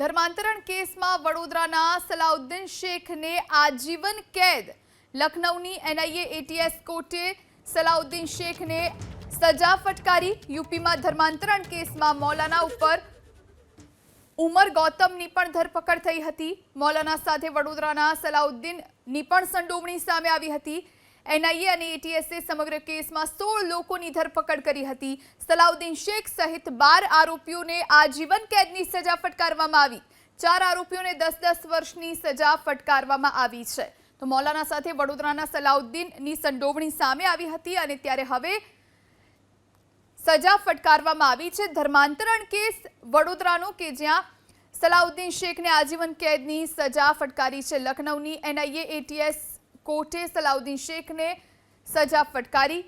ધર્માંતરણ કેસમાં વડોદરાના સલાઉદ્દીન શેખને આજીવન કેદ. લખનૌની એનઆઈએ એટીએસ કોર્ટે સલાઉદ્દીન શેખને સજા ફટકારી. યુપીમાં ધર્માંતરણ કેસમાં મૌલાના ઉપર ઉમર ગૌતમની પણ ધરપકડ થઈ હતી. મૌલાના સાથે વડોદરાના સલાઉદ્દીનની પણ સંડોવણી સામે આવી હતી. એનઆઈએ અને એટીએસે સમગ્ર કેસમાં સોળ લોકોની ધરપકડ કરી હતી. સલાઉદ્દીન શેખ સહિત બાર આરોપીઓને આજીવન કેદની સજા ફટકારવામાં આવી. ચાર આરોપીઓને દસ દસ વર્ષની સજા ફટકારવામાં આવી છે. તો મૌલાના સાથે વડોદરાના સલાઉદ્દીનની સંડોવણી સામે આવી હતી અને ત્યારે હવે સજા ફટકારવામાં આવી છે. ધર્માંતરણ કેસ વડોદરાનો કે જ્યાં સલાઉદ્દીન શેખને આજીવન કેદની સજા ફટકારી છે. લખનૌની એનઆઈએ, એટીએસ કોર્ટે સલાઉદ્દીન શેખને સજા ફટકારી